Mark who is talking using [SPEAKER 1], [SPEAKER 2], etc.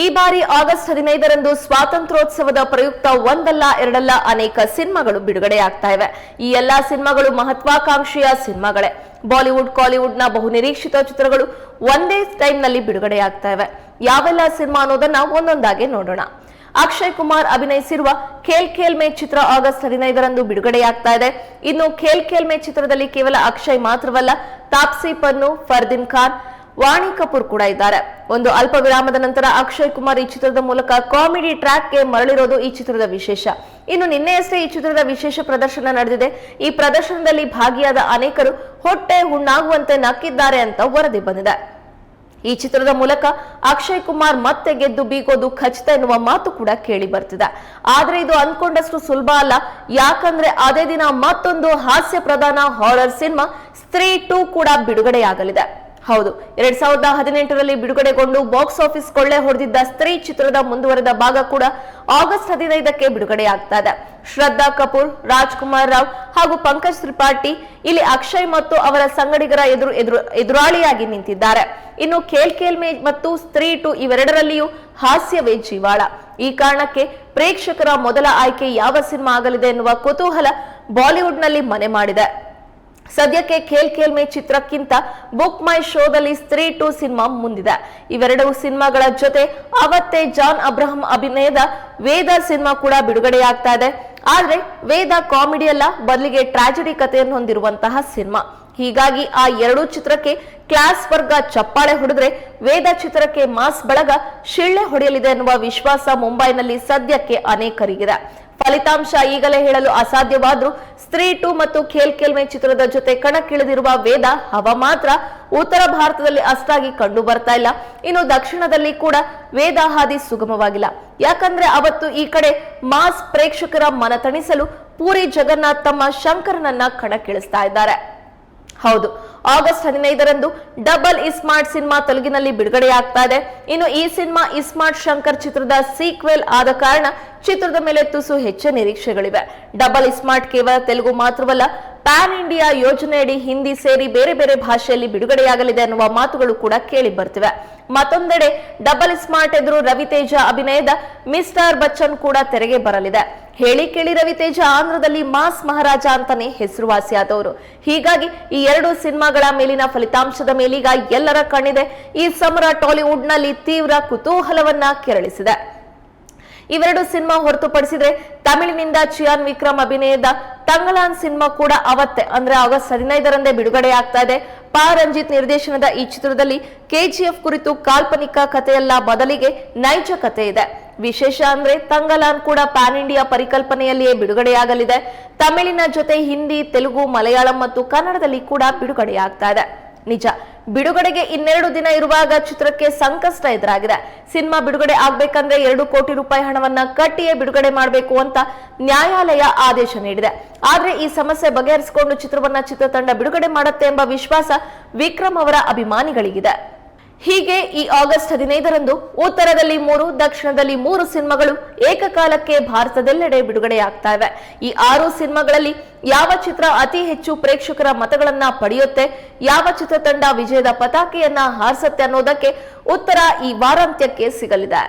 [SPEAKER 1] ಈ ಬಾರಿ ಆಗಸ್ಟ್ ಹದಿನೈದರಂದು ಸ್ವಾತಂತ್ರ್ಯೋತ್ಸವದ ಪ್ರಯುಕ್ತ ಒಂದಲ್ಲ, ಎರಡಲ್ಲ ಅನೇಕ ಸಿನಿಮಾಗಳು ಬಿಡುಗಡೆಯಾಗ್ತಾ ಇವೆ. ಈ ಎಲ್ಲಾ ಸಿನಿಮಾಗಳು ಮಹತ್ವಾಕಾಂಕ್ಷೆಯ ಸಿನಿಮಾಗಳೇ. ಬಾಲಿವುಡ್ ಕಾಲಿವುಡ್ನ ಬಹುನಿರೀಕ್ಷಿತ ಚಿತ್ರಗಳು ಒಂದೇ ಟೈಮ್ನಲ್ಲಿ ಬಿಡುಗಡೆಯಾಗ್ತಾ ಇವೆ. ಯಾವೆಲ್ಲ ಸಿನಿಮಾ ಅನ್ನೋದನ್ನ ಒಂದೊಂದಾಗಿ ನೋಡೋಣ. ಅಕ್ಷಯ್ ಕುಮಾರ್ ಅಭಿನಯಿಸಿರುವ ಖೇಲ್ ಖೇಲ್ ಮೇ ಚಿತ್ರ ಆಗಸ್ಟ್ ಹದಿನೈದರಂದು ಬಿಡುಗಡೆಯಾಗ್ತಾ ಇದೆ. ಇನ್ನು ಖೇಲ್ ಖೇಲ್ ಮೇ ಚಿತ್ರದಲ್ಲಿ ಕೇವಲ ಅಕ್ಷಯ್ ಮಾತ್ರವಲ್ಲ, ತಾಪ್ಸಿ ಪನ್ನು, ಫರ್ದಿನ್ ಖಾನ್ ವಾಣಿ ಕಪೂರ್ ಕೂಡ ಇದ್ದಾರೆ. ಒಂದು ಅಲ್ಪ ವಿರಾಮದ ನಂತರ ಅಕ್ಷಯ್ ಕುಮಾರ್ ಈ ಚಿತ್ರದ ಮೂಲಕ ಕಾಮಿಡಿ ಟ್ರ್ಯಾಕ್ಗೆ ಮರಳಿರೋದು ಈ ಚಿತ್ರದ ವಿಶೇಷ. ಇನ್ನು ನಿನ್ನೆಯಷ್ಟೇ ಈ ಚಿತ್ರದ ವಿಶೇಷ ಪ್ರದರ್ಶನ ನಡೆದಿದೆ. ಈ ಪ್ರದರ್ಶನದಲ್ಲಿ ಭಾಗಿಯಾದ ಅನೇಕರು ಹೊಟ್ಟೆ ಹುಣ್ಣಾಗುವಂತೆ ನಕ್ಕಿದ್ದಾರೆ ಅಂತ ವರದಿ ಬಂದಿದೆ. ಈ ಚಿತ್ರದ ಮೂಲಕ ಅಕ್ಷಯ್ ಕುಮಾರ್ ಮತ್ತೆ ಗೆದ್ದು ಬೀಗೋದು ಖಚಿತ ಎನ್ನುವ ಮಾತು ಕೂಡ ಕೇಳಿ ಬರ್ತಿದೆ. ಆದ್ರೆ ಇದು ಅನ್ಕೊಂಡಷ್ಟು ಸುಲಭ ಅಲ್ಲ. ಯಾಕಂದ್ರೆ ಅದೇ ದಿನ ಮತ್ತೊಂದು ಹಾಸ್ಯ ಪ್ರಧಾನ ಹಾರರ್ ಸಿನಿಮಾ ಸ್ತ್ರೀ ಟೂ ಕೂಡ ಬಿಡುಗಡೆಯಾಗಲಿದೆ. ಹೌದು. ಎರಡ್ ಸಾವಿರದ ಹದಿನೆಂಟರಲ್ಲಿ ಬಿಡುಗಡೆಗೊಂಡು ಬಾಕ್ಸ್ ಆಫೀಸ್ ಕೊಳ್ಳೆ ಹೊಡೆದಿದ್ದ ಸ್ತ್ರೀ ಚಿತ್ರದ ಮುಂದುವರೆದ ಭಾಗ ಕೂಡ ಆಗಸ್ಟ್ ಹದಿನೈದಕ್ಕೆ ಬಿಡುಗಡೆಯಾಗ್ತಾ ಇದೆ ಶ್ರದ್ಧಾ ಕಪೂರ್, ರಾಜ್ಕುಮಾರ್ ರಾವ್ ಹಾಗೂ ಪಂಕಜ್ ತ್ರಿಪಾಠಿ ಇಲ್ಲಿ ಅಕ್ಷಯ್ ಮತ್ತು ಅವರ ಸಂಗಡಿಗರ ಎದುರು ಎದುರು ಎದುರಾಳಿಯಾಗಿ ನಿಂತಿದ್ದಾರೆ. ಇನ್ನು ಖೇಲ್ ಖೇಲ್ ಮೇ ಮತ್ತು ಸ್ತ್ರೀ ಟು ಇವೆರಡರಲ್ಲಿಯೂ ಹಾಸ್ಯವೇ ಜೀವಾಳ ಈ ಕಾರಣಕ್ಕೆ ಪ್ರೇಕ್ಷಕರ ಮೊದಲ ಆಯ್ಕೆ ಯಾವ ಸಿನಿಮಾ ಆಗಲಿದೆ ಎನ್ನುವ ಕುತೂಹಲ ಬಾಲಿವುಡ್ನಲ್ಲಿ ಮನೆ ಮಾಡಿದೆ. ಸದ್ಯಕ್ಕೆ ಖೇಲ್ ಖೇಲ್ ಮೇ ಚಿತ್ರಕ್ಕಿಂತ ಬುಕ್ ಮೈ ಶೋದಲ್ಲಿ ಸ್ತ್ರೀ ಟು ಸಿನಿಮಾ ಮುಂದಿದೆ. ಇವೆರಡು ಸಿನಿಮಾಗಳ ಜೊತೆ ಅವತ್ತೇ ಜಾನ್ ಅಬ್ರಹಂ ಅಭಿನಯದ ವೇದ ಸಿನಿಮಾ ಕೂಡ ಬಿಡುಗಡೆಯಾಗ್ತಾ ಇದೆ. ಆದ್ರೆ ವೇದ ಕಾಮಿಡಿ ಅಲ್ಲ, ಬದಲಿಗೆ ಟ್ರಾಜಿಡಿ ಕಥೆಯನ್ನು ಹೊಂದಿರುವಂತಹ ಸಿನಿಮಾ. ಹೀಗಾಗಿ ಆ ಎರಡೂ ಚಿತ್ರಕ್ಕೆ ಕ್ಲಾಸ್ ವರ್ಗ ಚಪ್ಪಾಳೆ ಹೊಡೆದ್ರೆ ವೇದ ಚಿತ್ರಕ್ಕೆ ಮಾಸ್ ಬಳಗ ಶಿಳ್ಳೆ ಹೊಡೆಯಲಿದೆ ಎನ್ನುವ ವಿಶ್ವಾಸ ಮುಂಬೈನಲ್ಲಿ ಸದ್ಯಕ್ಕೆ ಅನೇಕರಿಗಿದೆ. ಫಲಿತಾಂಶ ಈಗಲೇ ಹೇಳಲು ಅಸಾಧ್ಯವಾದ್ರೂ ಸ್ತ್ರೀ ಟು ಮತ್ತು ಖೇಲ್ ಖೇಲ್ ಮೇ ಚಿತ್ರದ ಜೊತೆ ಕಣಕ್ಕಿಳಿದಿರುವ ವೇದ ಹವ ಮಾತ್ರ ಉತ್ತರ ಭಾರತದಲ್ಲಿ ಅಷ್ಟಾಗಿ ಕಂಡು ಬರ್ತಾ ಇಲ್ಲ. ಇನ್ನು ದಕ್ಷಿಣದಲ್ಲಿ ಕೂಡ ವೇದ ಹಾದಿ ಸುಗಮವಾಗಿಲ್ಲ. ಯಾಕಂದ್ರೆ ಅವತ್ತು ಈ ಕಡೆ ಮಾಸ್ ಪ್ರೇಕ್ಷಕರ ಮನತಣಿಸಲು ಪೂರಿ ಜಗನ್ನಾಥ್ ತಮ್ಮ ಶಂಕರನನ್ನ ಕಣಕ್ಕಿಳಿಸ್ತಾ ಇದ್ದಾರೆ. ಹೌದು. ಆಗಸ್ಟ್ ಹದಿನೈದರಂದು ಡಬಲ್ ಇಸ್ಮಾರ್ಟ್ ಸಿನಿಮಾ ತೆಲುಗಿನಲ್ಲಿ ಬಿಡುಗಡೆಯಾಗ್ತಾ ಇದೆ. ಇನ್ನು ಈ ಸಿನಿಮಾ ಇಸ್ಮಾರ್ಟ್ ಶಂಕರ್ ಚಿತ್ರದ ಸೀಕ್ವೆಲ್ ಆದ ಕಾರಣ ಚಿತ್ರದ ಮೇಲೆ ತುಸು ಹೆಚ್ಚು ನಿರೀಕ್ಷೆಗಳಿವೆ. ಡಬಲ್ ಇಸ್ಮಾರ್ಟ್ ಕೇವಲ ತೆಲುಗು ಮಾತ್ರವಲ್ಲ ಪ್ಯಾನ್ ಇಂಡಿಯಾ ಯೋಜನೆಯಡಿ ಹಿಂದಿ ಸೇರಿ ಬೇರೆ ಬೇರೆ ಭಾಷೆಯಲ್ಲಿ ಬಿಡುಗಡೆಯಾಗಲಿದೆ ಅನ್ನುವ ಮಾತುಗಳು ಕೂಡ ಕೇಳಿ ಬರ್ತಿವೆ ಮತ್ತೊಂದೆಡೆ ಡಬಲ್ ಸ್ಮಾರ್ಟ್ ಎದುರು ರವಿತೇಜ ಅಭಿನಯದ ಮಿಸ್ಟರ್ ಬಚ್ಚನ್ ಕೂಡ ತೆರೆಗೆ ಬರಲಿದೆ. ಹೇಳಿ ಕೇಳಿ ರವಿತೇಜ, ಆಂಧ್ರದಲ್ಲಿ ಮಾಸ್ ಮಹಾರಾಜ ಅಂತಾನೆ ಹೆಸರುವಾಸಿಯಾದವರು. ಹೀಗಾಗಿ ಈ ಎರಡು ಸಿನಿಮಾಗಳ ಮೇಲಿನ ಫಲಿತಾಂಶದ ಮೇಲೀಗ ಎಲ್ಲರ ಕಣ್ಣಿದೆ. ಈ ಸಮರ ಟಾಲಿವುಡ್ನಲ್ಲಿ ತೀವ್ರ ಕುತೂಹಲವನ್ನ ಕೆರಳಿಸಿದೆ. ಇವೆರಡು ಸಿನಿಮಾ ಹೊರತುಪಡಿಸಿದ್ರೆ ತಮಿಳಿನಿಂದ ಚಿಯಾನ್ ವಿಕ್ರಮ್ ಅಭಿನಯದ ತಂಗಲಾನ್ ಸಿನಿಮಾ ಕೂಡ ಅವತ್ತೆ, ಅಂದ್ರೆ ಆಗಸ್ಟ್ ಹದಿನೈದರಂದೇ ಬಿಡುಗಡೆ ಆಗ್ತಾ ಇದೆ. ಪಾ ರಂಜಿತ್ ನಿರ್ದೇಶನದ ಈ ಚಿತ್ರದಲ್ಲಿ ಕೆಜಿಎಫ್ ಕುರಿತು ಕಾಲ್ಪನಿಕ ಕಥೆಯಲ್ಲ ಬದಲಿಗೆ ನೈಜ ಕಥೆ ಇದೆ. ವಿಶೇಷ ಅಂದ್ರೆ ತಂಗಲಾನ್ ಕೂಡ ಪ್ಯಾನ್ ಇಂಡಿಯಾ ಪರಿಕಲ್ಪನೆಯಲ್ಲಿಯೇ ಬಿಡುಗಡೆಯಾಗಲಿದೆ. ತಮಿಳಿನ ಜೊತೆ ಹಿಂದಿ, ತೆಲುಗು, ಮಲಯಾಳಂ ಮತ್ತು ಕನ್ನಡದಲ್ಲಿ ಕೂಡ ಬಿಡುಗಡೆಯಾಗ್ತಾ ಇದೆ. ನಿಜ. ಬಿಡುಗಡೆಗೆ ಇನ್ನೆರಡು ದಿನ ಇರುವಾಗ ಚಿತ್ರಕ್ಕೆ ಸಂಕಷ್ಟ ಎದುರಾಗಿದೆ. ಸಿನಿಮಾ ಬಿಡುಗಡೆ ಆಗ್ಬೇಕಂದ್ರೆ ಎರಡು ಕೋಟಿ ರೂಪಾಯಿ ಹಣವನ್ನ ಕಟ್ಟಿಯೇ ಬಿಡುಗಡೆ ಮಾಡಬೇಕು ಅಂತ ನ್ಯಾಯಾಲಯ ಆದೇಶ ನೀಡಿದೆ. ಆದ್ರೆ ಈ ಸಮಸ್ಯೆ ಬಗೆಹರಿಸಿಕೊಂಡು ಚಿತ್ರವನ್ನ ಚಿತ್ರತಂಡ ಬಿಡುಗಡೆ ಮಾಡುತ್ತೆ ಎಂಬ ವಿಶ್ವಾಸ ವಿಕ್ರಮ್ ಅವರ ಅಭಿಮಾನಿಗಳಿಗಿದೆ. ಹೀಗೆ ಈ ಆಗಸ್ಟ್ ಹದಿನೈದರಂದು ಉತ್ತರದಲ್ಲಿ ಮೂರು, ದಕ್ಷಿಣದಲ್ಲಿ ಮೂರು ಸಿನಿಮಾಗಳು ಏಕಕಾಲಕ್ಕೆ ಭಾರತದೆಲ್ಲೆಡೆ ಬಿಡುಗಡೆಯಾಗ್ತಾ ಇವೆ ಈ ಆರು ಸಿನಿಮಾಗಳಲ್ಲಿ ಯಾವ ಚಿತ್ರ ಅತಿ ಹೆಚ್ಚು ಪ್ರೇಕ್ಷಕರ ಮತಗಳನ್ನ ಪಡೆಯುತ್ತೆ, ಯಾವ ಚಿತ್ರತಂಡ ವಿಜಯದ ಪತಾಕೆಯನ್ನ ಹಾರಿಸುತ್ತೆ ಅನ್ನೋದಕ್ಕೆ ಉತ್ತರ ಈ ವಾರಾಂತ್ಯಕ್ಕೆ ಸಿಗಲಿದೆ.